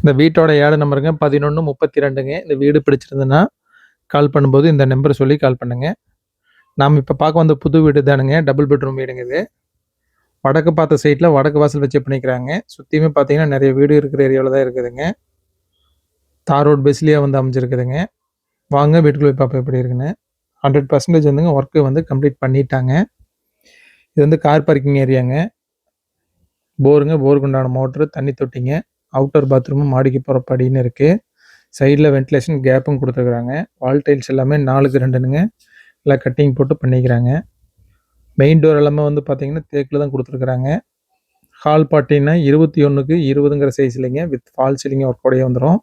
இந்த வீட்டோட ஏழு நம்பருங்க பதினொன்று முப்பத்தி ரெண்டுங்க இந்த வீடு பிடிச்சிருந்துன்னா கால் பண்ணும்போது இந்த நம்பர் சொல்லி கால் பண்ணுங்க. நாம் இப்போ பார்க்க வந்த புது வீடு தானுங்க டபுள் பெட்ரூம் வீடுங்க இது. வடக்கு பார்த்த சைட்டில் வடக்கு வாசல் வச்சு பண்ணிக்கிறாங்க. சுற்றியுமே பார்த்தீங்கன்னா நிறைய வீடு இருக்கிற ஏரியாவில் தான் இருக்குதுங்க. தார் ரோட் பெஸ்லேயே வந்து அமைஞ்சிருக்குதுங்க. வாங்க வீட்டுக்குள்ளே போய் பார்ப்போம் எப்படி இருக்குன்னு. ஹண்ட்ரட் பர்சன்டேஜ் வந்துங்க ஒர்க்கு வந்து கம்ப்ளீட் பண்ணிட்டாங்க. இது வந்து கார் பார்க்கிங் ஏரியாங்க போருங்க போருக்கு உண்டான மோட்ரு தண்ணி தொட்டிங்க. அவுட்டர் பாத்ரூமும் மாடிக்கு போகிற படின்னு இருக்குது சைடில் வென்டிலேஷன் கேப்பும் கொடுத்துருக்குறாங்க. வால் டைல்ஸ் எல்லாமே நாலுக்கு ரெண்டுனுங்க. எல்லாம் கட்டிங் போட்டு பண்ணிக்கிறாங்க. மெயின் டோர் எல்லாமே வந்து பார்த்தீங்கன்னா தேக்கில் தான் கொடுத்துருக்குறாங்க. ஹால் பார்ட்டின்னா இருபத்தி ஒன்றுக்கு இருபதுங்கிற சைஸ் இல்லைங்க வித் ஃபால் சீலிங் ஒர்க்கோடையே வந்துடும்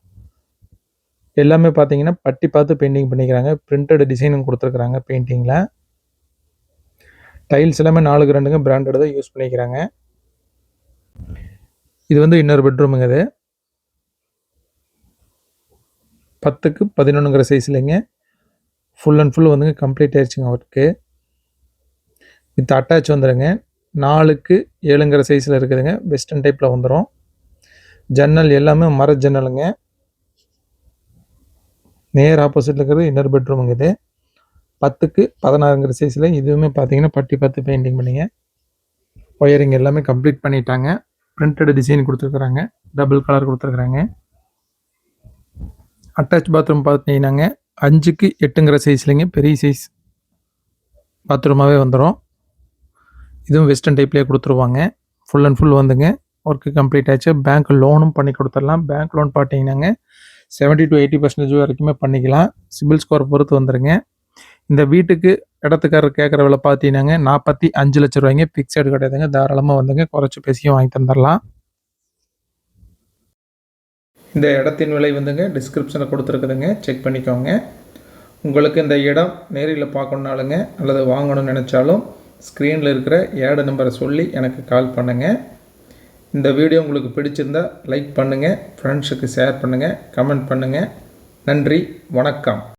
எல்லாமே பார்த்தீங்கன்னா பட்டி பார்த்து பெயிண்டிங் பண்ணிக்கிறாங்க. பிரிண்டட் டிசைனும் கொடுத்துருக்குறாங்க பெயிண்டிங்கில் டைல்ஸ் எல்லாமே நாலுக்கு ரெண்டுங்க பிராண்டட் தான் யூஸ் பண்ணிக்கிறாங்க. இது வந்து இன்னொரு பெட்ரூமுங்க இது பத்துக்கு பதினொன்றுங்கிற சைஸ் இல்லைங்க ஃபுல் அண்ட் ஃபுல் வந்துங்க கம்ப்ளீட் ஆயிடுச்சுங்க ஒர்க்கு வித் அட்டாச் வந்துடுங்க நாலுக்கு ஏழுங்கிற சைஸில் இருக்குதுங்க. வெஸ்டர்ன் டைப்பில் வந்துடும் ஜன்னல் எல்லாமே மர ஜன்னலுங்க நேர் ஆப்போசிட்டில் இருக்கிறது இன்னொரு பெட்ரூமுங்க இது பத்துக்கு பதினாறுங்கிற சைஸில் இதுவுமே பார்த்தீங்கன்னா பட்டி பத்து பெயிண்டிங் பண்ணிங்க. ஒயரிங் எல்லாமே கம்ப்ளீட் பண்ணிட்டாங்க. பிரிண்டட் டிசைன் கொடுத்துருக்குறாங்க. டபுள் கலர் கொடுத்துருக்குறாங்க. அட்டாச் பாத்ரூம் பார்த்தீங்கன்னாங்க அஞ்சுக்கு எட்டுங்கிற சைஸ்லேங்க பெரிய சைஸ் பாத்ரூமாகவே வந்துடும் இதுவும் வெஸ்டர்ன் டைப்லேயே கொடுத்துருவாங்க. ஃபுல் அண்ட் ஃபுல் வந்துங்க. ஒர்க்கு கம்ப்ளீட் ஆச்சு. பேங்க் லோனும் பண்ணி கொடுத்துடலாம். பேங்க் லோன் பார்த்தீங்கன்னாங்க செவன்ட்டி டு எயிட்டி பர்சன்டேஜ் வரைக்குமே பண்ணிக்கலாம். சிபில் ஸ்கோர் பொறுத்து வந்துடுங்க இந்த வீட்டுக்கு இடத்துக்காரர் கேட்குற விலை பார்த்தீங்கன்னாங்க நாற்பத்தி அஞ்சு லட்ச ரூபாய்ங்க. ஃபிக்ஸடு கிடையாதுங்க. தாராளமாக வந்துங்க குறைச்சி பேசியும் வாங்கி தந்துடலாம் இந்த இடத்தின் விலை வந்துங்க டிஸ்கிரிப்ஷனில் கொடுத்துருக்குதுங்க. செக் பண்ணிக்கோங்க. உங்களுக்கு இந்த இடம் நேரில் பார்க்கணுனாலுங்க அல்லது வாங்கணும்னு நினச்சாலும் ஸ்க்ரீனில் இருக்கிற ஏடு நம்பரை சொல்லி எனக்கு கால் பண்ணுங்கள் இந்த வீடியோ உங்களுக்கு பிடிச்சிருந்தா லைக் பண்ணுங்கள் ஃப்ரெண்ட்ஸுக்கு ஷேர் பண்ணுங்கள் கமெண்ட் பண்ணுங்கள் நன்றி வணக்கம்.